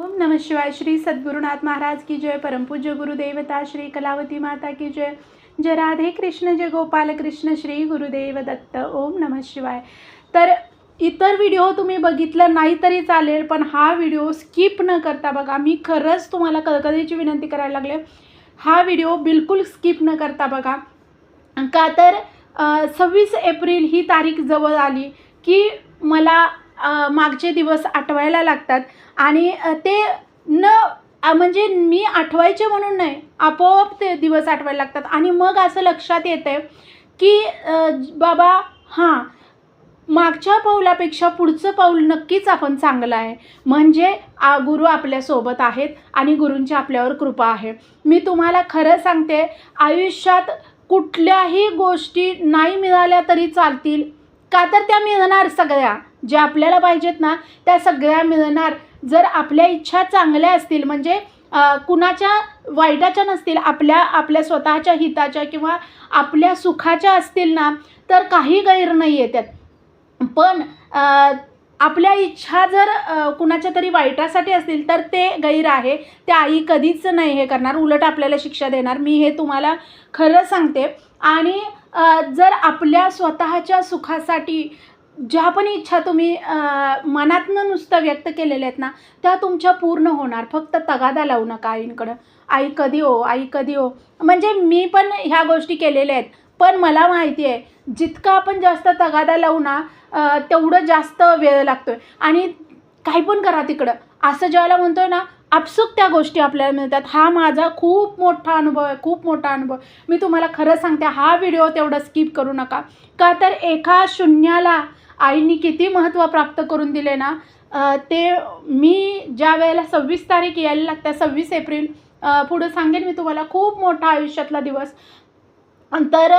ओम नम शिवाय श्री सद्गुरुनाथ महाराज की जय। परमपूज्य गुरुदेवता श्री कलावती माता की जय। जय राधे कृष्ण जय गोपाल कृष्ण श्री गुरुदेव दत्त। ओम नम शिवाय। तर इतर व्हिडिओ तुम्ही बघितलं नाही तरी चालेल पण हा व्हिडिओ स्किप न करता बघा. मी खरंच तुम्हाला कळकळीची विनंती करायला लागले. हा व्हिडिओ बिलकुल स्किप न करता बघा. का तर सव्वीस एप्रिल ही तारीख जवळ आली की मला मागचे दिवस आठवायला लागतात. आणि ते न म्हणजे मी आठवायचे म्हणून नाही आपोआप ते दिवस आठवायला लागतात. आणि मग असं लक्षात येतं की बाबा हां मागच्या पाऊलापेक्षा पुढचं पाऊल नक्कीच आपण चांगलं आहे. म्हणजे आ गुरु आपल्यासोबत आहेत आणि गुरूंची आपल्यावर कृपा आहे. मी तुम्हाला खरं सांगते आयुष्यात कुठल्याही गोष्टी नाही मिळाल्या तरी चालतील. का तर त्या मिळणार सगळ्या. ज्या आपल्याला पाहिजेत ना त्या सगळ्या मिळणार. जर आपल्या इच्छा चांगल्या असतील म्हणजे कुणाच्या वाईटाच्या नसतील आपल्या आपल्या स्वतःच्या हिताच्या किंवा आपल्या सुखाच्या असतील ना तर काही गैर नाही येतात पण आपल्या इच्छा जर कुणाच्या तरी वाईटासाठी असतील तर ते गैर आहे. ते आई कधीच नाही हे करणार. उलट आपल्याला शिक्षा देणार. मी हे तुम्हाला खरं सांगते. आणि जर आपल्या स्वतःच्या सुखासाठी ज्या पण इच्छा तुम्ही मनातनं नुसतं व्यक्त केलेल्या आहेत ना त्या तुमच्या पूर्ण होणार. फक्त तगादा लावू नका आईंकडं. आई कधी हो आई कधी हो. म्हणजे मी पण ह्या गोष्टी केलेल्या आहेत. पण मला माहिती आहे जितका आपण जास्त तगादा लावू ना तेवढं जास्त वेळ लागतो आहे आणि काही पण करा तिकडं. असं ज्यावेळेला म्हणतोय ना आपसुक त्या गोष्टी आपल्याला मिळतात. हा माझा खूप मोठा अनुभव आहे खूप मोठा अनुभव मी तुम्हाला खरं सांगते हा व्हिडिओ तेवढा स्किप करू नका. का तर एका शून्याला आईने किती महत्त्व प्राप्त करून दिले ना ते मी ज्या वेळेला सव्वीस तारीख यायला लागत्या सव्वीस एप्रिल पुढं सांगेन मी तुम्हाला खूप मोठा आयुष्यातला दिवस. तर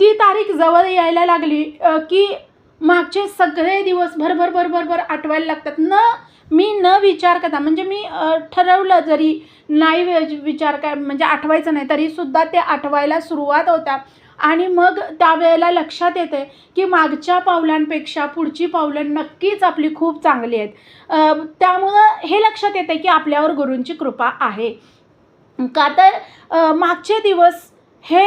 ती तारीख जवळ यायला लागली की मागचे सगळे दिवस भरभर भरभर भर आठवायला लागतात. न मी न विचार करता म्हणजे मी ठरवलं जरी नाही विचार काय म्हणजे आठवायचं नाही तरीसुद्धा ते आठवायला सुरुवात होत्या. आणि मग त्यावेळेला लक्षात येते की मागच्या पावलांपेक्षा पुढची पावलं नक्कीच आपली खूप चांगली आहेत. त्यामुळं हे लक्षात येते की आपल्यावर गुरूंची कृपा आहे. का तर मागचे दिवस हे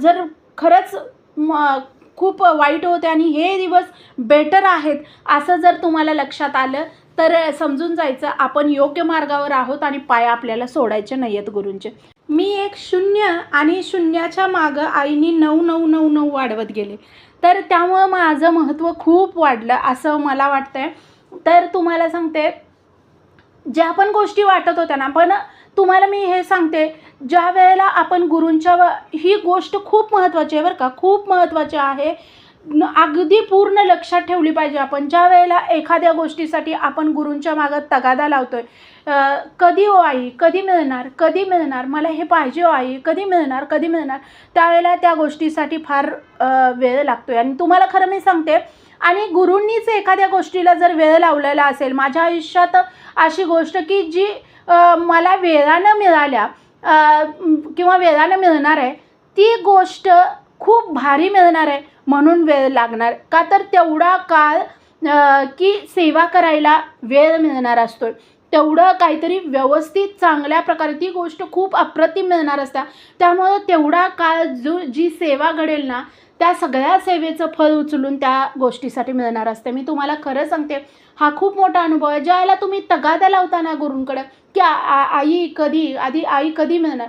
जर खरंच म खूप वाईट होते आणि हे दिवस बेटर आहेत असं जर तुम्हाला लक्षात आलं तर समजून जायचं आपण योग्य मार्गावर आहोत आणि पाय आपल्याला सोडायचे नाही आहेत गुरूंचे. मी एक शून्य आणि शून्याच्या मागं आईनी नऊ नऊ नऊ नऊ वाढवत गेले. तर त्यामुळं माझं महत्त्व खूप वाढलं असं मला वाटतंय. तर तुम्हाला सांगते ज्या पण गोष्टी वाटत होत्या ना पण तुम्हाला मी हे सांगते ज्या वेळेला आपण गुरूंच्या ही गोष्ट खूप महत्त्वाची आहे बरं का खूप महत्त्वाची आहे. अगदी पूर्ण लक्षात ठेवली पाहिजे आपण. ज्या वेळेला एखाद्या गोष्टीसाठी आपण गुरूंच्या मागं तगादा लावतोय आहे कधी ओ आई? कधी मिळणार? कधी मिळणार? मला हे पाहिजे ओ आई. कधी मिळणार? कधी मिळणार? त्यावेळेला त्या गोष्टीसाठी फार वेळ वेळ लागतोय. आणि तुम्हाला खरं मी सांगते आणि गुरूंनीच एखाद्या गोष्टीला जर वेळ लावलेला असेल माझ्या आयुष्यात अशी गोष्ट की जी मला वेळानं मिळाल्या किंवा वेळानं मिळणार आहे ती गोष्ट खूप भारी मिळणार आहे. म्हणून वेळ लागणार. का तर तेवढा काळ की सेवा करायला वेळ मिळणार असतो तेवढं काहीतरी व्यवस्थित चांगल्या प्रकारे ती गोष्ट खूप अप्रतिम मिळणार असत्या त्यामुळं तेवढा काळ जो जी सेवा घडेल ना त्या सगळ्या सेवेचं फळ उचलून त्या गोष्टीसाठी मिळणार असते. मी तुम्हाला खरं सांगते हा खूप मोठा अनुभव आहे. ज्याला तुम्ही तगादा लावता ना गुरूंकडे की आ- आई कधी आधी आई कधी मिळणार?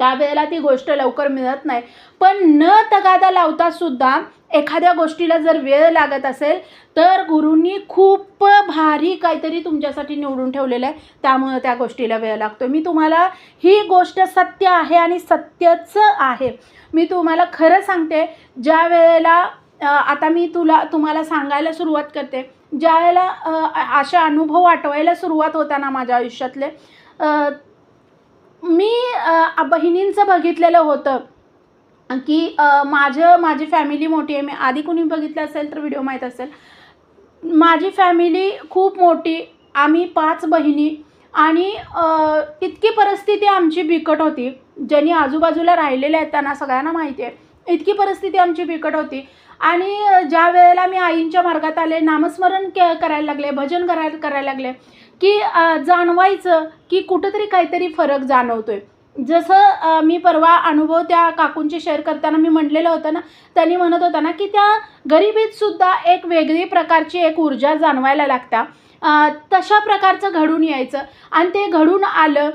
त्यावेळेला ती गोष्ट लवकर मिळत नाही. पण न तगादा लावता सुद्धा एखाद्या गोष्टीला जर वेळ लागत असेल तर गुरुंनी खूप भारी काहीतरी तुमच्यासाठी निवडून ठेवलेलं आहे. त्यामुळं त्या गोष्टीला वेळ लागतो मी तुम्हाला ही गोष्ट सत्य आहे आणि सत्यच आहे. मी तुम्हाला खरं सांगते ज्या वेळेला आता मी तुला तुम्हाला सांगायला सुरुवात करते. ज्या वेळेला असे अशा अनुभव आठवायला सुरुवात होताना माझ्या आयुष्यातले मी बहिणींचं बघितलेलं होतं की माझं माझी फॅमिली मोठी आहे. मी आधी कुणी बघितलं असेल तर व्हिडिओ माहीत असेल. माझी फॅमिली खूप मोठी आम्ही पाच बहिणी आणि इतकी परिस्थिती आमची बिकट होती. ज्यांनी आजूबाजूला राहिलेल्या आहेत त्यांना सगळ्यांना माहिती आहे. इतकी परिस्थिती आमची बिकट होती. आणि ज्या वेळेला मी आईंच्या मार्गात आले नामस्मरण के करायला लागले भजन करायला करायला लागले की जाणवायचं की कुठंतरी काहीतरी फरक जाणवतोय. जसं मी परवा अनुभव त्या काकूंची शेअर करताना मी म्हटलेलं होतं ना त्यांनी म्हणत होता ना की त्या गरिबीत सुद्धा एक वेगळी प्रकारची एक ऊर्जा जाणवायला लागता. तशा प्रकारचं घडून यायचं आणि ते घडून आलं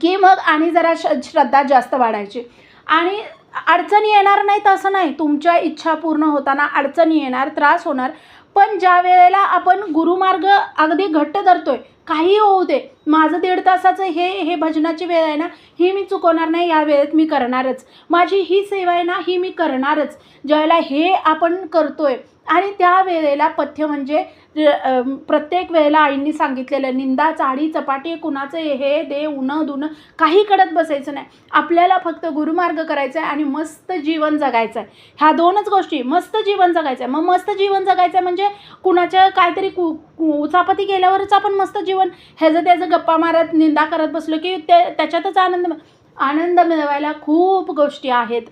की मग आणि जरा श श्रद्धा जास्त वाढायची. आणि अडचणी येणार नाहीत असं नाही. तुमच्या इच्छा पूर्ण होताना अडचणी येणार त्रास होणार. पण ज्या वेळेला आपण गुरुमार्ग अगदी घट्ट धरतोय काही होऊ दे माझं दीड तासाचं हे हे भजनाची वेळ आहे ना ही मी चुकवणार नाही या वेळेत मी करणारच. माझी ही सेवा आहे ना ही मी करणारच. ज्यावेळेला हे आपण करतोय आणि त्या वेळेला पथ्य म्हणजे प्रत्येक वेळेला आईंनी सांगितलेलं निंदा चाडी चपाटी कुणाचं हे दे उनं दुनं काही कडत बसायचं नाही. आपल्याला फक्त गुरुमार्ग करायचा आहे आणि मस्त जीवन जगायचं आहे ह्या दोनच गोष्टी मस्त जीवन जगायचं आहे मग मस्त जीवन जगायचं आहे म्हणजे कुणाच्या काहीतरी कु कु- उचापती गेल्यावरच आपण मस्त जीवन ह्याचं त्याचं गप्पा मारत निंदा करत बसलो की ते त्याच्यातच आनंद आनंद मिळवायला खूप गोष्टी आहेत.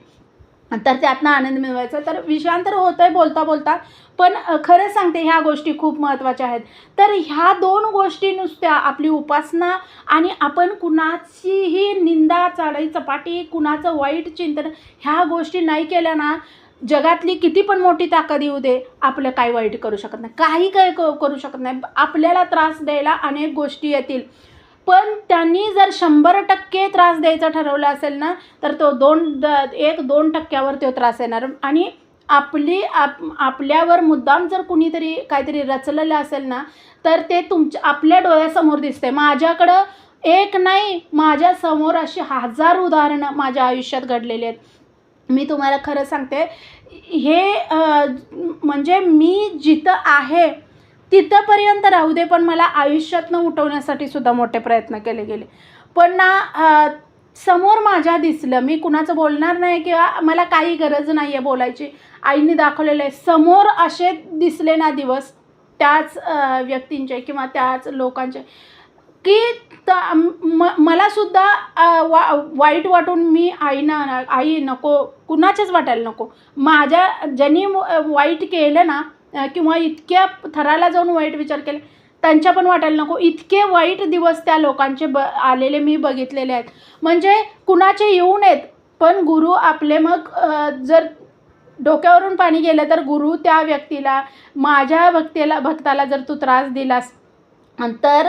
तर त्यातनं आनंद मिळवायचा. तर विषयांतर होतं आहे बोलता बोलता पण खरं खरंच सांगते ह्या गोष्टी खूप महत्त्वाच्या आहेत. तर ह्या दोन गोष्टी नुसत्या आपली उपासना आणि आपण कुणाचीही निंदा चढाई चपाटी कुणाचं वाईट चिंतन ह्या गोष्टी नाही केल्या ना जगातली किती पण मोठी ताकद येऊ दे आपलं काही वाईट करू शकत नाही. काही काही क- करू शकत नाही. आपल्याला त्रास द्यायला अनेक गोष्टी येतील. पण त्यांनी जर शंभर टक्के त्रास द्यायचा ठरवलं असेल ना तर तो दोन द एक दोन टक्क्यावर तो त्रास येणार. आणि आपली आप आपल्यावर मुद्दाम जर कुणीतरी काहीतरी रचलेलं असेल ना तर ते तुमच्या आपल्या डोळ्यासमोर दिसते माझ्याकडं एक नाही माझ्यासमोर अशी हजार उदाहरणं माझ्या आयुष्यात घडलेली आहेत. मी तुम्हाला खरं सांगते हे म्हणजे मी जिथं आहे तिथंपर्यंत राहू दे पण मला आयुष्यातनं उठवण्यासाठी सुद्धा मोठे प्रयत्न केले गेले. पण ना समोर माझ्या दिसलं मी कुणाचं बोलणार नाही किंवा मला काही गरज नाही आहे बोलायची. आईने दाखवलेलं आहे समोर असे दिसले ना दिवस त्याच व्यक्तींचे किंवा त्याच लोकांचे की त म मलासुद्धा वा वाईट वाटून मी आईना आई नको कुणाचेच वाटायला नको. माझ्या ज्यांनी वाईट केलं ना किंवा इतक्या थराला जाऊन वाईट विचार केले त्यांच्या पण वाटायला नको. इतके वाईट दिवस त्या लोकांचे ब आलेले मी बघितलेले आहेत. म्हणजे कुणाचे येऊ नयेत पण गुरु आपले मग जर डोक्यावरून पाणी गेलं तर गुरु त्या व्यक्तीला माझ्या भक्तीला भक्ताला जर तू त्रास दिलास तर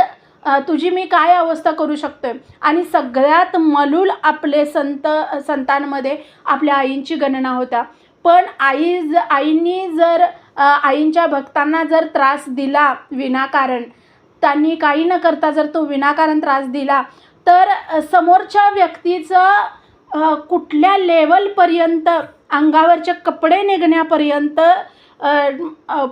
तुझी मी काय अवस्था करू शकतोय? आणि सगळ्यात मलूल आपले संत संतांमध्ये आपल्या आईंची गणना होत्या. पण आई ज आईंनी जर आईंच्या भक्तांना जर त्रास दिला विनाकारण त्यांनी काही न करता जर तो विनाकारण त्रास दिला तर समोरच्या व्यक्तीचं कुठल्या लेवलपर्यंत अंगावरचे कपडे निघण्यापर्यंत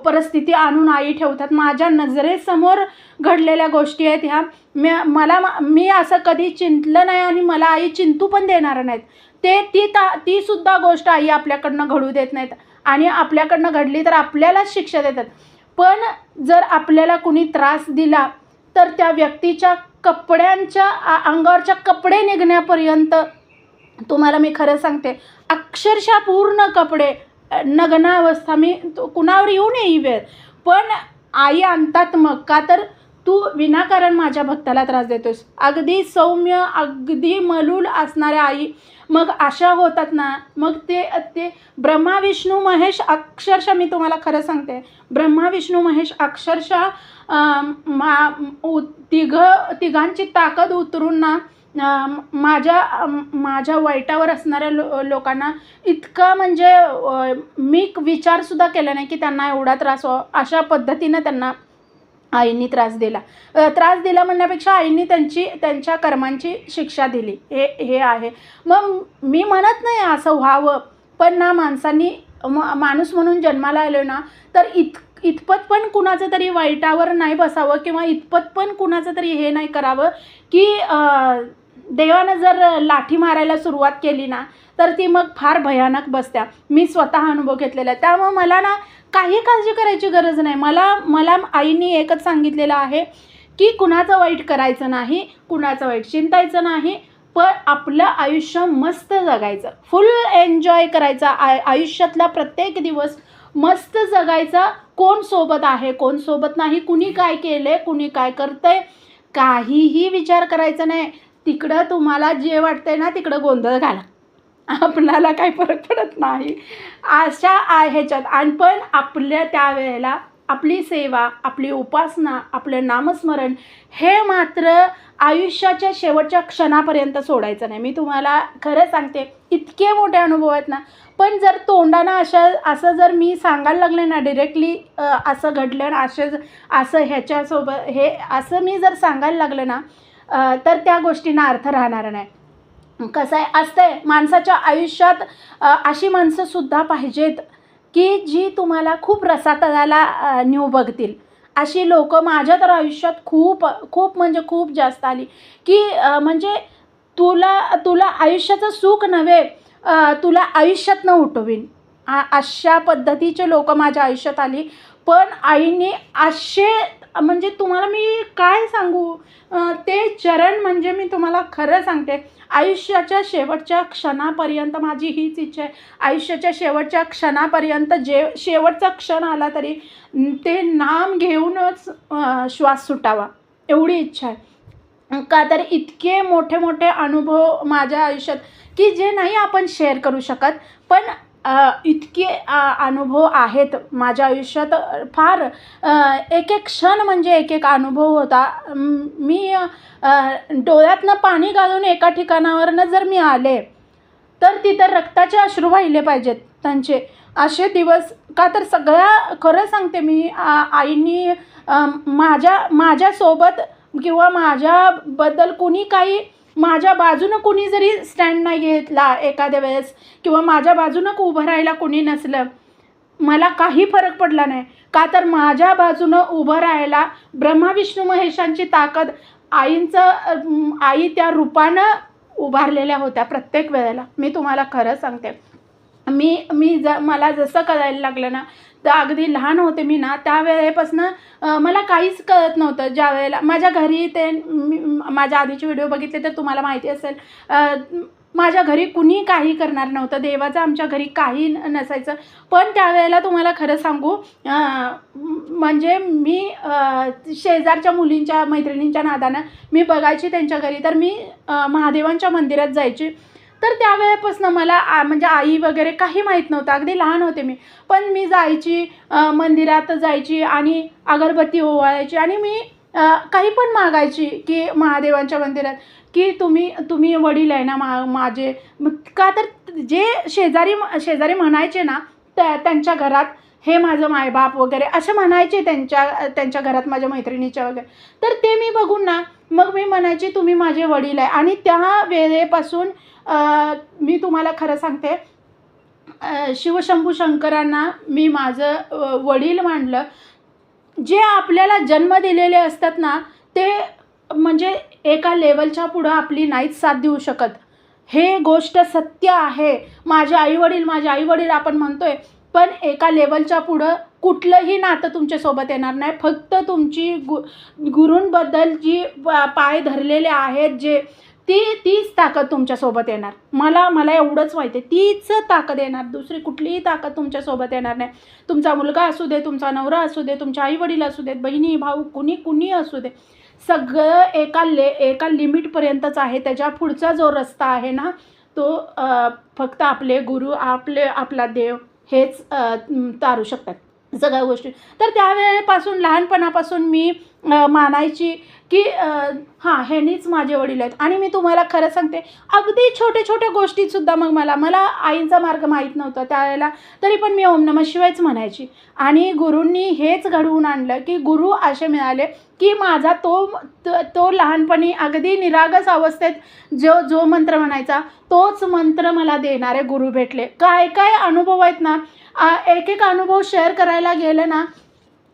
परिस्थिती आणून आई ठेवतात. माझ्या नजरेसमोर घडलेल्या गोष्टी आहेत ह्या. मी मला मी असं कधी चिंतलं नाही आणि मला आई चिंतू पण देणार नाहीत. ते ती ता ती सुद्धा गोष्ट आई आपल्याकडनं घडू देत नाहीत. आणि आपल्याकडनं घडली तर आपल्यालाच शिक्षा देतात. पण जर आपल्याला कुणी त्रास दिला तर त्या व्यक्तीच्या कपड्यांच्या अंगावरच्या कपडे निघण्यापर्यंत तुम्हाला मी खरं सांगते अक्षरशः पूर्ण कपडे नग्नावस्था मी तो- कुणावर येऊ नये ही वेळ. पण आई आणतात मग का तर तू विनाकारण माझ्या भक्ताला त्रास देतोस अगदी सौम्य अगदी मलूल असणाऱ्या आई मग आशा होतात ना मग ते ते ब्रह्मा विष्णू महेश अक्षरशः मी तुम्हाला खरं सांगते. ब्रह्मा विष्णू महेश अक्षरशः मा उ तिघं तिघांची ताकद उतरून ना माझ्या माझ्या वाईटावर असणाऱ्या लो लोकांना इतका म्हणजे मी विचारसुद्धा केला नाही की त्यांना एवढा त्रास व्हावा. अशा पद्धतीनं त्यांना आईंनी त्रास दिला. त्रास दिला म्हणण्यापेक्षा आईंनी त्यांची त्यांच्या कर्मांची शिक्षा दिली. हे हे आहे. मग मी म्हणत नाही असं व्हावं पण ना माणसांनी म माणूस म्हणून जन्माला आलो ना तर इत इतपत पण कुणाचं तरी वाईटावर नाही बसावं किंवा इतपत पण कुणाचं तरी हे नाही करावं की देवानं जर लाठी मारायला सुरुवात केली ना तर ती मग फार भयानक बसत्या. मी स्वतः अनुभव घेतलेला आहे. त्यामुळे मला ना काही काळजी करायची गरज नाही. मला मला आईने एकच सांगितलेलं आहे की कुणाचं वाईट करायचं नाही कुणाचं वाईट चिंतायचं नाही पण आपलं आयुष्य मस्त जगायचं. फुल एन्जॉय करायचा. आय आयुष्यातला प्रत्येक दिवस मस्त जगायचा. कोण सोबत आहे कोण सोबत नाही कुणी काय केलं आहे कुणी काय करतंय काहीही विचार करायचा नाही. तिकडं तुम्हाला जे वाटतंय ना तिकडं गोंधळ घाला. आपणाला काही फरक पडत नाही. अशा ह्याच्यात. आणि पण आपल्या त्यावेळेला आपली सेवा आपली उपासना आपलं नामस्मरण हे मात्र आयुष्याच्या शेवटच्या क्षणापर्यंत सोडायचं नाही. मी तुम्हाला खरं सांगते इतके मोठे अनुभव आहेत ना. पण जर तोंडानं अशा असं जर मी सांगायला लागले ना डिरेक्टली असं घडलं आणि असे असं ह्याच्यासोबत हे असं मी जर सांगायला लागलं ना तर त्या गोष्टींना अर्थ राहणार नाही. कसं आहे? असतंय. माणसाच्या आयुष्यात अशी माणसंसुद्धा पाहिजेत की जी तुम्हाला खूप रसातळाला न्यू बघतील. अशी लोक माझ्या तर आयुष्यात खूप खूप म्हणजे खूप जास्त आली की म्हणजे तुला तुला आयुष्याचं सुख नव्हे तुला तुला आयुष्यातनं उठवीन. आ अशा पद्धतीचे लोक माझ्या आयुष्यात आली. पण आईने असे म्हणजे तुम्हाला मी काय सांगू? ते चरण म्हणजे मी तुम्हाला खरं सांगते. आयुष्याच्या शेवटच्या क्षणापर्यंत माझी हीच इच्छा आहे. आयुष्याच्या शेवटच्या क्षणापर्यंत जे शेवटचा क्षण आला तरी ते नाम घेऊनच श्वास सुटावा. एवढी इच्छा आहे. का तर इतके मोठे मोठे अनुभव माझ्या आयुष्यात की जे नाही आपण शेअर करू शकत. पण इतके अनुभव आहेत माझ्या आयुष्यात. फार एक एक क्षण म्हणजे एक एक अनुभव होता. मी डोळ्यातनं पाणी घालून एका ठिकाणावरनं जर मी आले तर तिथं रक्ताचे अश्रू वाहिले पाहिजेत त्यांचे. असे दिवस का तर सगळ्या खरं सांगते मी आईनी माझ्या माझ्यासोबत किंवा माझ्याबद्दल कुणी काही माझ्या बाजूनं कुणी जरी स्टँड नाही घेतला एखाद्या वेळेस किंवा माझ्या बाजूनं उभं राहायला कुणी नसलं मला काही फरक पडला नाही. का तर माझ्या बाजूनं उभं राहायला ब्रह्मा विष्णू महेशांची ताकद आईंचं आई त्या रूपानं उभारलेल्या होत्या प्रत्येक वेळेला. मी तुम्हाला खरं सांगते. मी मी ज मला जसं कळायला लागलं ना तर अगदी लहान होते मी ना त्यावेळेपासनं मला काहीच कळत नव्हतं. ज्या वेळेला माझ्या घरी ते मी माझ्या आधीचे व्हिडिओ बघितले तर तुम्हाला माहिती असेल माझ्या घरी कुणी काही करणार नव्हतं. देवाचं आमच्या घरी काही न- नसायचं. पण त्यावेळेला तुम्हाला खरं सांगू म्हणजे मी शेजारच्या मुलींच्या मैत्रिणींच्या नादानं मी बघायची त्यांच्या घरी. तर मी महादेवांच्या मंदिरात जायची. तर त्यावेळेपासून मला आ, म्हणजे आई वगैरे काही माहीत नव्हतं. अगदी लहान होते मी. पण मी जायची मंदिरात जायची आणि अगरबत्ती ओवाळायची आणि मी काही पण मागायची की महादेवांच्या मंदिरात. की तुम्ही तुम्ही वडील आहे ना मा माझे. मग का तर जे शेजारी शेजारी म्हणायचे ना त्या त्यांच्या घरात हे माझं मायबाप वगैरे असं म्हणायचे त्यांच्या त्यांच्या घरात माझ्या मैत्रिणीच्या वगैरे. तर ते मी बघून ना मग मी म्हणायची तुम्ही माझे वडील आहे. आणि त्या वेळेपासून मी तुम्हाला खरं सांगते शिवशंभू शंकरांना मी माझं वडील मांडलं जे आपल्याला जन्म दिलेले असतात ना ते म्हणजे एका लेवलच्या पुढं आपली नाहीच साथ देऊ शकत. हे गोष्ट सत्य आहे. माझे आईवडील माझे आईवडील आपण म्हणतोय पण एका लेवलच्या पुढं कुठलंही नातं तुमच्यासोबत येणार नाही. फक्त तुमची गु गुरूंबद्दल जी पाय धरलेले आहेत जे ती तीच ताकद तुमच्यासोबत येणार. मला मला एवढंच माहिती आहे. तीच ताकद येणार. दुसरी कुठलीही ताकद तुमच्यासोबत येणार नाही. तुमचा मुलगा असू दे तुमचा नवरा असू दे तुमचे आईवडील असू देत बहिणी भाऊ कुणी कुणी असू दे. सगळं एका ले एका लिमिटपर्यंतच आहे. त्याच्या पुढचा जो रस्ता आहे ना तो फक्त आपले गुरु आपले आपला देव हेच तारू शकतात. सगळ्या गोष्टी. तर त्यावेळेपासून लहानपणापासून मी मानायची की हां ह्यानीच माझे वडील आहेत. आणि मी तुम्हाला खरं सांगते अगदी छोट्या छोट्या गोष्टीतसुद्धा मग मला मला आईचा मार्ग माहीत नव्हता. त्यावेळेला तरी पण मी ओम नमः शिवायच म्हणायची. आणि गुरूंनी हेच घडवून आणलं की गुरु असे मिळाले की माझा तो तो- तो लहानपणी अगदी निरागस अवस्थेत जो जो मंत्र म्हणायचा तोच मंत्र मला देणारे गुरु भेटले. काय काय अनुभव आहेत ना एक एक अनुभव शेअर करायला गेलं ना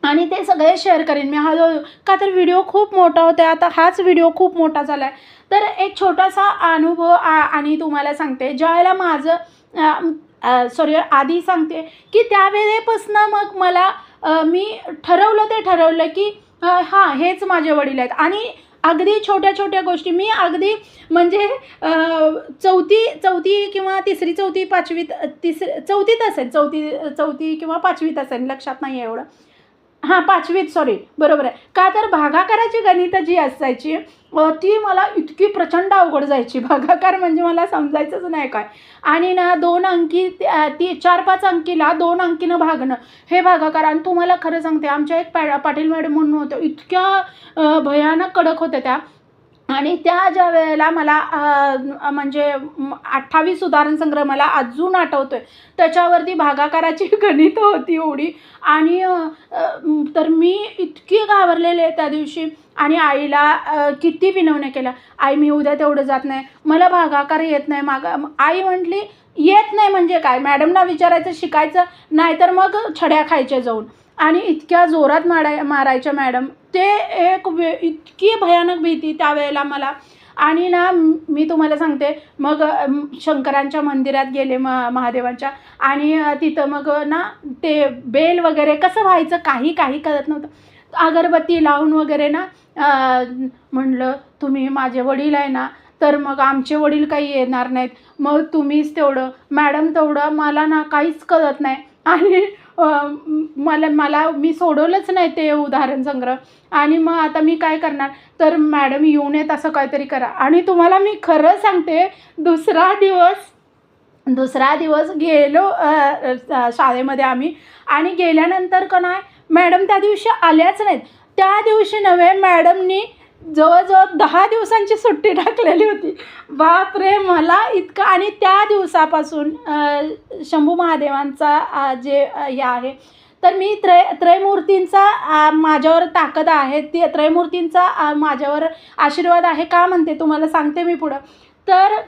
आणि ते सगळे शेअर करेन. मी हळूहळू का तर व्हिडिओ खूप मोठा होता आता हाच व्हिडिओ खूप मोठा झाला आहे तर एक छोटासा अनुभव आ- आणि तुम्हाला सांगते. ज्यावेळेला माझं सॉरी आधी सांगते की त्यावेळेपासनं मग मला मी ठरवलं ते ठरवलं की हां हेच माझे वडील आहेत. आणि अगदी छोट्या छोट्या गोष्टी मी अगदी म्हणजे चौथी चौथी किंवा तिसरी चौथी पाचवीत तिसरी चौथीत असेल चौथी चौथी किंवा पाचवीत असेल लक्षात नाही आहे एवढं. हां पाचवीत सॉरी बरोबर आहे. का तर भागाकाराची गणितं जी असायची ती मला इतकी प्रचंड अवघड जायची. भागाकार म्हणजे मला समजायचंच नाही काय. आणि ना दोन अंकी त्या- ती चार पाच अंकीला दोन अंकीनं भागणं हे भागाकार आणि तुम्हाला खरं सांगते आमच्या एक पा पाटील मॅडम म्हणून होत्या इतक्या भयानक कडक होत्या त्या. आणि त्या ज्या वेळेला मला म्हणजे अठ्ठावीस उदाहरण संग्रह मला अजून आठवतो आहे त्याच्यावरती भागाकाराची गणितं होती एवढी. आणि तर मी इतकी घाबरलेले त्या दिवशी. आणि आईला किती विनवण्या केल्या आई मी उद्या तेवढं जात नाही. मला भागाकार येत नाही. मागा आई म्हटली येत नाही म्हणजे काय? मॅडमना विचारायचं शिकायचं नाहीतर मग छड्या खायच्या जाऊन. आणि इतक्या जोरात माराय मारायच्या मॅडम. ते एक वे इतकी भयानक भीती त्यावेळेला मला. आणि ना मी तुम्हाला सांगते मग शंकरांच्या मंदिरात गेले म महादेवांच्या. आणि तिथं मग ना ते बेल वगैरे कसं व्हायचं काही काही कळत नव्हतं. अगरबत्ती लावून वगैरे ना म्हणलं तुम्ही माझे वडील आहे ना तर मग आमचे वडील काही येणार नाहीत. मग तुम्हीच तेवढं. मॅडम तेवढं मला ना काहीच कळत नाही. आणि मला मला मी सोडवलंच नाही ते उदाहरण संग्रह. आणि मग आता मी काय करणार? तर मॅडम येऊन येत असं काहीतरी करा. आणि तुम्हाला मी खरं सांगते दुसरा दिवस दुसरा दिवस गेलो शाळेमध्ये आम्ही. आणि गेल्यानंतर का नाही मॅडम त्या दिवशी आल्याच नाहीत. त्या दिवशी नव्हे मॅडमनी जवळजवळ दहा दिवसांची सुट्टी टाकलेली होती. बापरे मला इतकं आणि त्या दिवसापासून शंभू महादेवांचा जे हे आहे तर मी त्रय त्रयमूर्तींचा माझ्यावर ताकद आहे. ती त्रयमूर्तींचा माझ्यावर आशीर्वाद आहे का म्हणते तुम्हाला सांगते मी पुढं. तर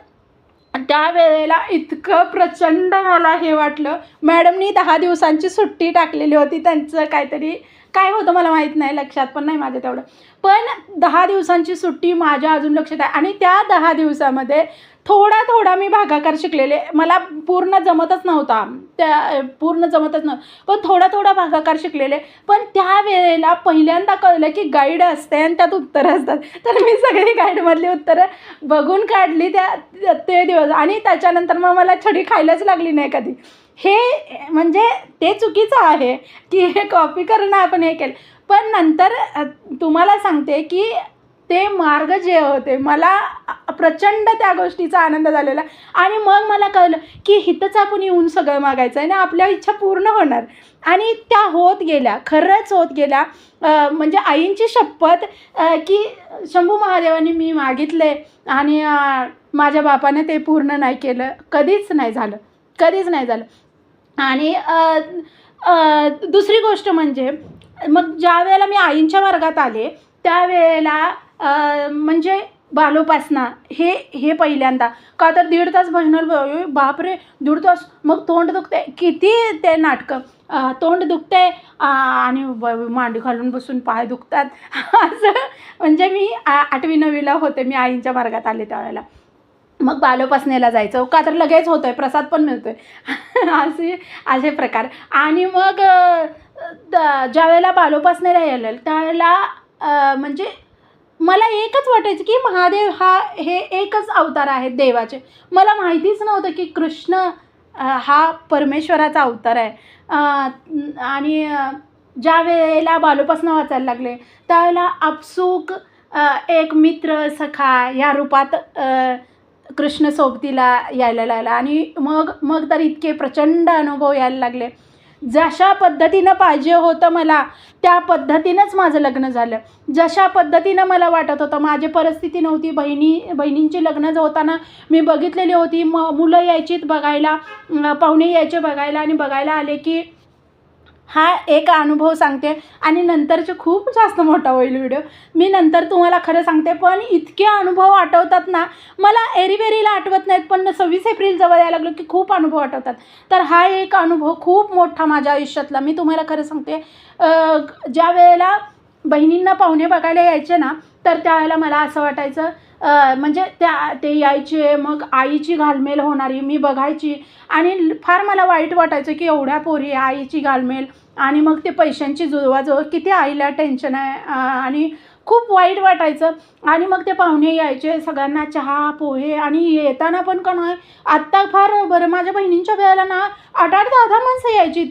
त्यावेळेला इतकं प्रचंड मला हे वाटलं. मॅडमनी दहा दिवसांची सुट्टी टाकलेली होती. त्यांचं काहीतरी काय होतं मला माहीत नाही लक्षात पण नाही माझ्या तेवढं. पण दहा दिवसांची सुट्टी माझ्या अजून लक्षात आहे. आणि त्या दहा दिवसामध्ये थोडा थोडा मी भागाकार शिकलेले. मला पूर्ण जमतच नव्हता. त्या पूर्ण जमतच नव्हतं. पण थोडा थोडा भागाकार शिकलेले. पण त्या वेळेला पहिल्यांदा कळलं की गाईड असते आणि त्यात उत्तरं असतात. तर मी सगळी गाईडमधली उत्तरं बघून काढली त्या ते दिवस. आणि त्याच्यानंतर मग मला छडी खायलाच लागली नाही कधी. हे म्हणजे ते चुकीचं आहे की हे कॉपी करणं आपण हे केलं. पण नंतर तुम्हाला सांगते की ते मार्ग जे होते मला प्रचंड त्या गोष्टीचा आनंद झालेला. आणि मग मला कळलं की हिथंच आपण येऊन सगळं मागायचं आहे ना आपल्या इच्छा पूर्ण होणार. आणि त्या होत गेल्या खरंच होत गेल्या. म्हणजे आईंची शपथ की शंभू महादेवाने मी मागितले आणि माझ्या बापाने ते पूर्ण नाही केलं. कधीच नाही झालं. कधीच नाही झालं. आणि दुसरी गोष्ट म्हणजे मग ज्या वेळेला मी आईंच्या वर्गात आले त्यावेळेला म्हणजे बालोपासना हे हे पहिल्यांदा. का तर दीड तास भजनाला ब- बापरे दीड तास. मग तोंड दुखते किती ते नाटकं. तोंड दुखते आणि मांडी घालून बसून पाय दुखतात. असं. म्हणजे मी आ- आठवी नववीला होते. मी आईंच्या मार्गात आले त्यावेळेला. मग बालोपासनेला जायचं. का तर लगेच होतं आहे प्रसाद पण मिळतो आहे असे असे प्रकार. आणि मग द- ज्या वेळेला बालोपासनेला येईल त्यावेळेला म्हणजे मला एकच वाटायचं की महादेव हा हे एकच अवतार आहेत देवाचे. मला माहितीच नव्हतं की कृष्ण हा परमेश्वराचा अवतार आहे. आणि ज्या वेळेला बालोपासनं वाचायला लागले त्यावेळेला आपसूक एक मित्र सखा ह्या रूपात कृष्ण सोबतीला यायला लागला. आणि मग मग तर इतके प्रचंड अनुभव यायला लागले. जशा पद्धतीनं पाहिजे होतं मला त्या पद्धतीनंच माझं लग्न झालं. जशा पद्धतीनं मला वाटत होतं माझी परिस्थिती नव्हती बहिणी बहिणींची लग्न होताना मी बघितलेली होती. म मुलं यायचीत बघायला पाहुणे यायचे बघायला आणि बघायला आले की हा एक अनुभव सांगते. आणि नंतरचे खूप जास्त मोठा होईल व्हिडिओ मी नंतर तुम्हाला खरं सांगते पण इतके अनुभव आठवतात ना मला एरीवेरीला आठवत नाहीत पण सव्वीस एप्रिल जवळ यायला लागलो की खूप अनुभव आठवतात. तर हा एक अनुभव खूप मोठा माझ्या आयुष्यातला. मी तुम्हाला खरं सांगते ज्या वेळेला बहिणींना पाहुणे बघायला यायचे ना तर त्यावेळेला मला असं वाटायचं म्हणजे त्या ते यायचे मग आईची घालमेल होणारी मी बघायची. आणि फार मला वाईट वाटायचं की एवढ्या पोरी आईची घालमेल आणि मग ते पैशांची जुळवाजुळव किती आईला टेन्शन आहे आणि खूप वाईट वाटायचं. आणि मग ते पाहुणे यायचे सगळ्यांना चहा पोहे आणि येताना पण का नाही आत्ता फार बरं माझ्या बहिणींच्या वेळेला ना आठ आठ दहा दहा माणसं यायची.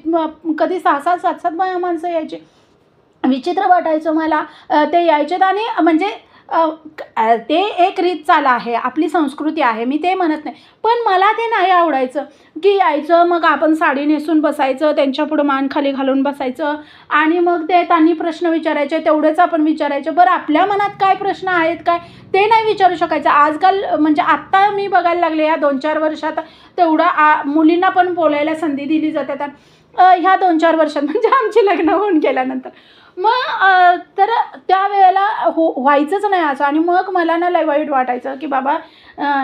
कधी सहा सात सात सात माणसं यायची. विचित्र वाटायचं मला ते यायचेत आणि म्हणजे ते एक रीत चाल आहे आपली संस्कृती आहे मी ते म्हणत नाही. पण मला ते नाही आवडायचं की यायचं मग आपण साडी नेसून बसायचं त्यांच्यापुढं मान खाली घालून बसायचं आणि मग ते त्यांनी प्रश्न विचारायचे तेवढेच आपण विचारायचं. बरं आपल्या मनात काय प्रश्न आहेत काय? ते नाही विचारू शकायचं. आजकाल म्हणजे आत्ता मी बघायला लागले या दोन चार वर्षात तेवढं आ मुलींना पण बोलायला संधी दिली जाते. तर ह्या दोन चार वर्षात म्हणजे आमची लग्न होऊन गेल्यानंतर. मग तर त्यावेळेला हो व्हायचंच नाही असं. आणि मग मला ना लय वाईट वाटायचं की बाबा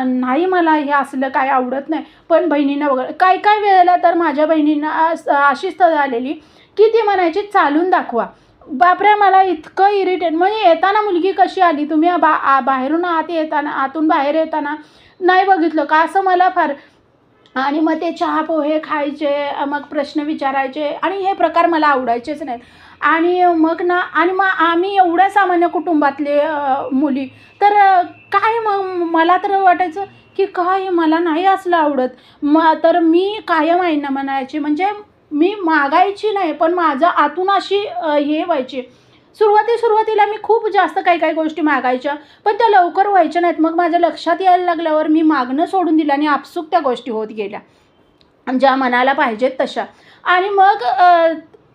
नाही मला हे असलं काय आवडत नाही. पण बहिणींना वगैरे काय काय वेळेला तर माझ्या बहिणींना अशीच अशी आलेली की ती म्हणायची चालून दाखवा. बापरे मला इतकं इरिटेट म्हणजे येताना मुलगी कशी आली? तुम्ही बा आ- बाहेरून आत येताना आतून बाहेर येताना नाही बघितलं का? असं मला फार आणि मग ते चहा पोहे खायचे मग प्रश्न विचारायचे. आणि हे प्रकार मला आवडायचेच नाहीत. आणि मग ना आणि मग आम्ही एवढ्या सामान्य कुटुंबातले मुली. तर काय मग मला तर वाटायचं की काय मला नाही असलं आवडत. मग तर मी कायम आईंना म्हणायची म्हणजे मी मागायची नाही पण माझं आतून अशी हे व्हायची. सुरुवाती सुरुवातीला मी खूप जास्त काही काही गोष्टी मागायच्या पण त्या लवकर व्हायच्या नाहीत. मग माझ्या लक्षात यायला लागल्यावर मी मागणं सोडून दिलं आणि आपसूक त्या गोष्टी होत गेल्या. ज्या मनाला पाहिजेत तशा. आणि मग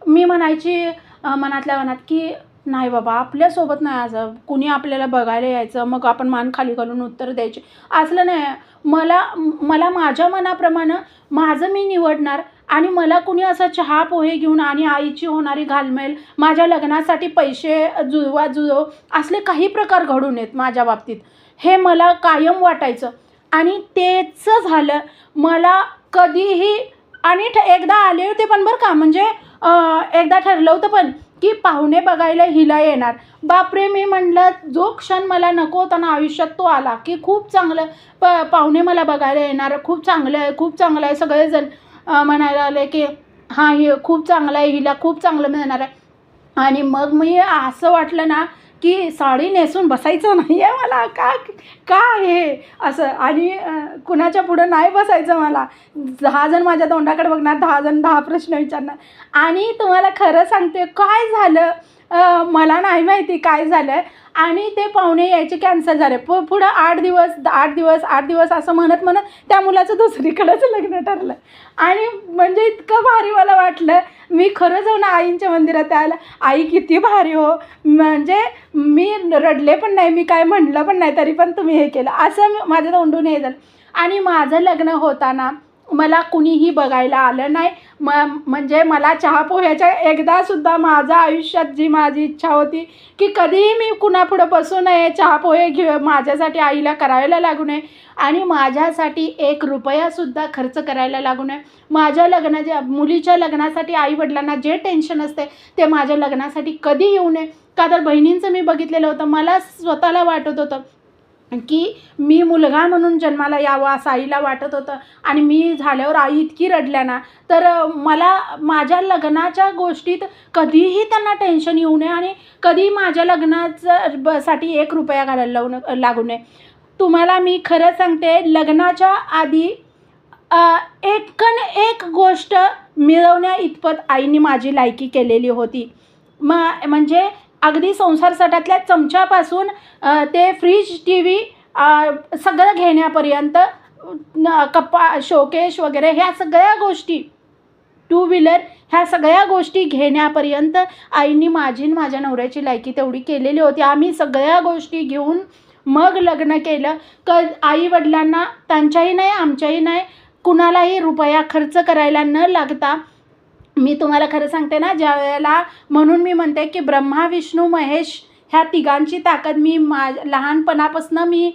मी म्हणायची मनातल्या मनात की नाही बाबा आपल्यासोबत नाही असं. कुणी आपल्याला बघायला यायचं मग आपण मान खाली घालून उत्तर द्यायचे. असलं नाही. मला मला माझ्या मनाप्रमाणे माझं मी निवडणार आणि मला कुणी असं चहा पोहे घेऊन आणि आईची होणारी घालमेल माझ्या लग्नासाठी पैसे जुळवा जुळव असले काही प्रकार घडू नयेत माझ्या बाबतीत. हे मला कायम वाटायचं. आणि तेच झालं. मला कधीही आणि ठ एकदा आले होते पण बरं का म्हणजे एकदा ठरलं होतं पण की पाहुणे बघायला हिला येणार. बापरे मी म्हणलं जो क्षण मला नको होता ना आयुष्यात तो आला की खूप चांगलं प पाहुणे मला बघायला येणार खूप चांगलं आहे खूप चांगलं आहे. सगळेजण म्हणायला आले की हां हे खूप चांगलं आहे हिला खूप चांगलं मिळणार आहे. आणि मग मी असं वाटलं ना की साडी नेसून बसायचं नाही आहे मला का का हे? असं. आणि कुणाच्या पुढं नाही बसायचं मला. दहा जण माझ्या तोंडाकडे बघणार दहा जण दहा प्रश्न विचारणार. आणि तुम्हाला खरं सांगते काय झालं? मला नाही माहिती काय झालं. आणि ते पाहुणे यायचे कॅन्सल झाले. प पुढं आठ दिवस आठ दिवस आठ दिवस असं म्हणत म्हणत त्या मुलाचं दुसरीकडंच लग्न ठरलं. आणि म्हणजे इतकं भारी मला वाटलं मी खरं जाऊन आईंच्या मंदिरात यायला आई किती भारी हो. म्हणजे मी रडले पण नाही मी काय म्हणलं पण नाही तरी पण तुम्ही हे केलं. असं माझ्या माझं तोंडून हे झालं. आणि माझं लग्न होताना मला कुणीही बघायला आलं नाही. म म्हणजे मला चहा पोह्याच्या एकदासुद्धा माझ्या आयुष्यात जी माझी इच्छा होती की कधीही मी कुणापुढं बसू नये चहा पोहे घेऊ माझ्यासाठी आईला करायला लागू नये. आणि माझ्यासाठी एक रुपयासुद्धा खर्च करायला लागू नये. माझ्या लग्नाच्या मुलीच्या लग्नासाठी आईवडिलांना जे टेन्शन असते ते माझ्या लग्नासाठी कधी येऊ नये. का तर बहिणींचं मी बघितलेलं होतं. मला स्वतःला वाटत होतं की मी मुलगा म्हणून जन्माला यावं असं आईला वाटत होतं. आणि मी झाल्यावर आई इतकी रडल्या ना तर मला माझ्या लग्नाच्या गोष्टीत कधीही त्यांना टेन्शन येऊ नये आणि कधी माझ्या लग्नाचं ब साठी एक रुपया घालायला लावू न लागू नये. तुम्हाला मी खरं सांगते लग्नाच्या आधी एकन एक गोष्ट मिळवण्या इतपत आईने माझी लायकी केलेली होती. म म्हणजे अगदी संसार सटातल्या चमच्यापासून ते फ्रीज टी व्ही सगळं घेण्यापर्यंत न कपा शोकेश वगैरे ह्या सगळ्या गोष्टी टू व्हीलर ह्या सगळ्या गोष्टी घेण्यापर्यंत आईनी माझी माझ्या नवऱ्याची लायकी तेवढी केलेली होती. आम्ही सगळ्या गोष्टी घेऊन मग लग्न केलं. क आई वडिलांना त्यांच्याही नाही आमच्याही नाही कुणालाही रुपया खर्च करायला न लागता मी तुम्हाला खरं सांगते ना ज्या वेळेला म्हणून मी म्हणते की ब्रह्मा विष्णू महेश ह्या तिघांची ताकद मी मा लहानपणापासून मी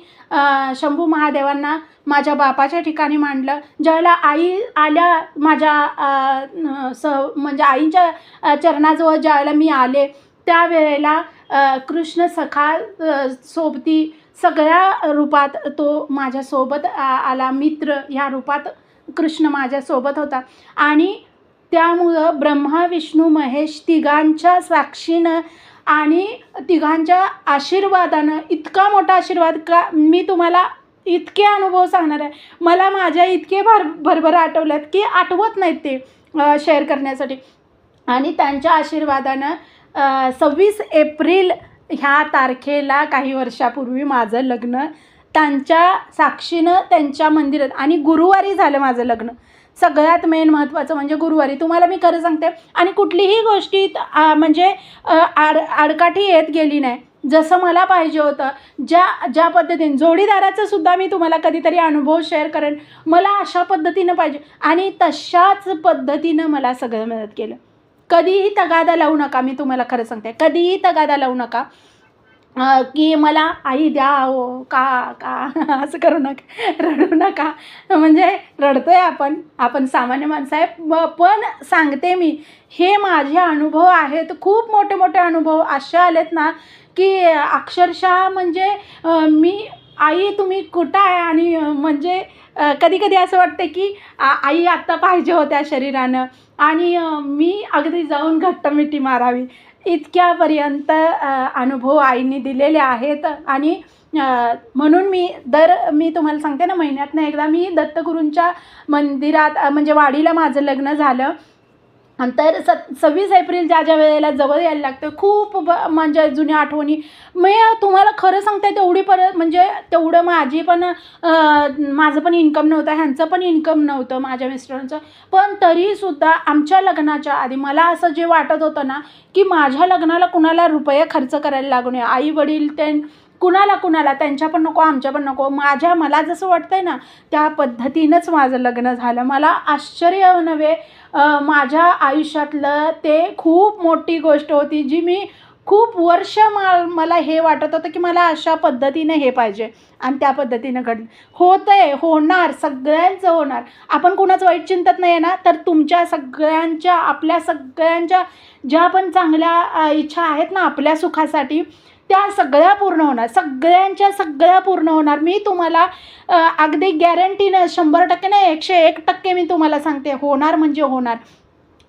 शंभू महादेवांना माझ्या बापाच्या ठिकाणी मांडलं. ज्यावेळेला आई आल्या माझ्या स म्हणजे आईच्या चरणाजवळ ज्यावेळेला मी आले त्यावेळेला कृष्ण सखा सोबती सगळ्या रूपात तो माझ्यासोबत आला. मित्र ह्या रूपात कृष्ण माझ्यासोबत होता. आणि त्यामुळं ब्रह्मा विष्णू महेश तिघांच्या साक्षीनं आणि तिघांच्या आशीर्वादानं इतका मोठा आशीर्वाद का मी तुम्हाला इतके अनुभव सांगणार आहे. मला माझ्या इतके भर भरभर आठवल्यात की आठवत नाहीत ते शेअर करण्यासाठी. आणि त्यांच्या आशीर्वादानं सव्वीस एप्रिल ह्या तारखेला काही वर्षापूर्वी माझं लग्न त्यांच्या साक्षीनं त्यांच्या मंदिरात आणि गुरुवारी झालं माझं लग्न. सगळ्यात मेन महत्त्वाचं म्हणजे गुरुवारी. तुम्हाला मी खरं सांगते आणि कुठलीही गोष्टीत आ, म्हणजे आड आडकाठी येत गेली नाही. जसं मला पाहिजे होतं ज्या ज्या पद्धतीने जोडीदाराचं सुद्धा मी तुम्हाला कधीतरी अनुभव शेअर करेन. मला अशा पद्धतीनं पाहिजे आणि तशाच पद्धतीनं मला सगळं मदत केलं. कधीही तगादा लावू नका मी तुम्हाला खरं सांगते. कधीही तगादा लावू नका. की मला आई द्या हो का का असं करू नका रडू नका. म्हणजे रडतो आहे आपण आपण सामान्य माणसं आहे. पण सांगते मी हे माझे अनुभव आहेत खूप मोठे मोठे अनुभव असे आलेत ना की अक्षरशः म्हणजे मी आई तुम्ही कुठं आहे? आणि म्हणजे कधी कधी असं वाटतं की आई आत्ता पाहिजे होत्या शरीरानं. आणि मी अगदी जाऊन घट्ट मिठी मारावी. इतक्यापर्यंत अनुभव आईने दिलेले आहेत. आणि म्हणून मी दर मी तुम्हाला सांगते ना महिन्यातनं एकदा मी दत्तगुरूंच्या मंदिरात म्हणजे वाडीला माझं लग्न झालं. तर स सव्वीस एप्रिल ज्या ज्या वेळेला जवळ यायला लागतं खूप ब म्हणजे जुन्या आठवणी. मी तुम्हाला खरं सांगते तेवढी परत म्हणजे तेवढं माझी पण माझं पण इन्कम नव्हतं ह्यांचं पण इन्कम नव्हतं माझ्या मिस्टरांचं. पण तरीसुद्धा आमच्या लग्नाच्या आधी मला असं जे वाटत होतं ना की माझ्या लग्नाला कुणाला रुपये खर्च करायला लागू नये. आई वडील ते कुणाला कुणाला त्यांच्या पण नको आमच्या पण नको. माझ्या मला जसं वाटतंय ना त्या पद्धतीनंच माझं लग्न झालं. मला आश्चर्य नव्हे माझ्या आयुष्यातलं ते खूप मोठी गोष्ट होती जी मी खूप वर्ष मा मला हे वाटत होतं की मला अशा पद्धतीने हे पाहिजे. आणि त्या पद्धतीनं घडलं. होतंय होणार सगळ्यांचं होणार. आपण कुणाचं वाईट चिंतत नाही आहे ना तर तुमच्या सगळ्यांच्या आपल्या सगळ्यांच्या ज्या पण चांगल्या इच्छा आहेत ना आपल्या सुखासाठी त्या सगळ्या पूर्ण होणार. सगळ्यांच्या सगळ्या पूर्ण होणार. मी तुम्हाला अगदी गॅरंटीनं शंभर टक्के नाही एकशे एक टक्के मी तुम्हाला सांगते. होणार म्हणजे होणार.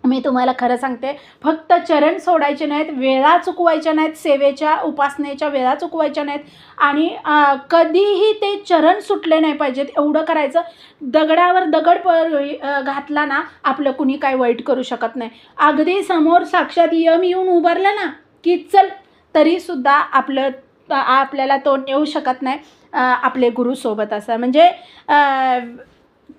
मी तुम्हाला खरं सांगते फक्त चरण सोडायचे नाहीत वेळा चुकवायच्या नाहीत सेवेच्या उपासनेच्या वेळा चुकवायच्या नाहीत आणि कधीही ते चरण सुटले नाही पाहिजेत. एवढं करायचं. दगडावर दगड प घातला ना आपलं कुणी काय वाईट करू शकत नाही. अगदी समोर साक्षात यम येऊन उभारलं ना की चल तरीसुद्धा आपलं आपल्याला तोंड येऊ शकत नाही आपले गुरुसोबत असं. म्हणजे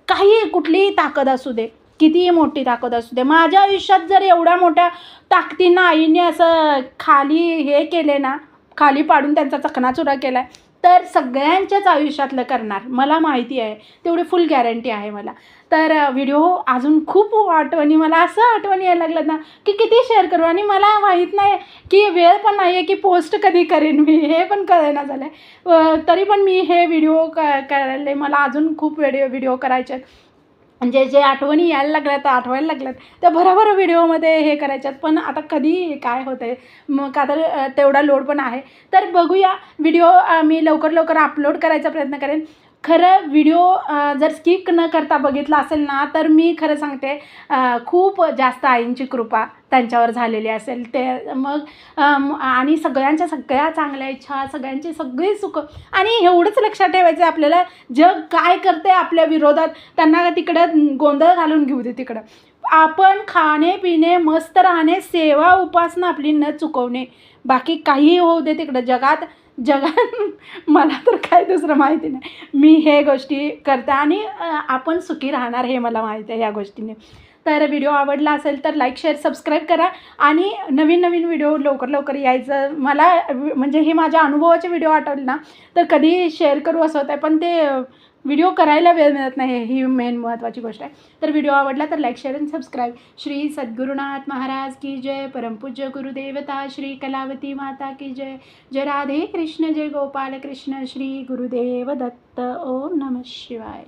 काही कुठलीही ताकद असू दे कितीही मोठी ताकद असू दे माझ्या आयुष्यात जर एवढ्या मोठ्या ताकदीनं आईने असं खाली हे केले ना खाली पाडून त्यांचा चकनाचुरा केला आहे तर सगळ्यांच्याच आयुष्यातलं करणार. मला माहिती आहे. तेवढी फुल गॅरंटी आहे मला. तर व्हिडिओ अजून खूप आठवणी मला असं आठवणी यायला लागलं ना की किती शेअर करू? आणि मला माहीत नाही की वेळ पण नाही आहे की पोस्ट कधी करेन मी हे पण कळेना झालं आहे तरी पण मी हे व्हिडिओ क करायला मला अजून खूप व्हिडिओ व्हिडिओ करायचे आहेत म्हणजे जे आठवणी यायला लागल्यात आठवायला लागल्यात. त्या भराभर व्हिडिओमध्ये हे करायच्यात. पण आता कधी काय होतं आहे मग का तर तेवढा लोड पण आहे. तर बघूया. व्हिडिओ मी लवकर लवकर अपलोड करायचा प्रयत्न करेन. खरं व्हिडिओ जर स्किप न करता बघितला असेल ना तर मी खरं सांगते खूप जास्त आईंची कृपा त्यांच्यावर झालेली असेल. ते मग आणि सगळ्यांच्या सगळ्या चांगल्या इच्छा सगळ्यांची सगळी सुख आणि एवढंच लक्षात ठेवायचं आहे आपल्याला जग काय करते आपल्या विरोधात त्यांना तिकडं गोंधळ घालून घेऊ दे तिकडं. आपण खाणे पिणे मस्त राहणे सेवा उपासना आपली न चुकवणे. बाकी काहीही होऊ दे तिकडं. जगात जगात मला तर काय दुसरं माहिती नाही. मी हे गोष्टी करते आणि आपण सुखी राहणार हे मला माहिती आहे या गोष्टीने. तर व्हिडिओ आवडला असेल तर लाईक शेअर सबस्क्राईब करा आणि नवीन नवीन व्हिडिओ लवकर लवकर यायचं. मला म्हणजे हे माझ्या अनुभवाचे व्हिडिओ आठवले ना तर कधी शेअर करू असं होतं पण ते व्हिडिओ करायला वेळ मिळत नाही ही मेन महत्त्वाची गोष्ट आहे. तर व्हिडिओ आवडला तर like share and subscribe Shri Sadgurunath Maharaj की जय. परमपूज्य गुरुदेवता श्री कलावती माता की जय. जय राधे कृष्ण जय गोपाल कृष्ण श्री गुरुदेव दत्त. ओम नमः शिवाय.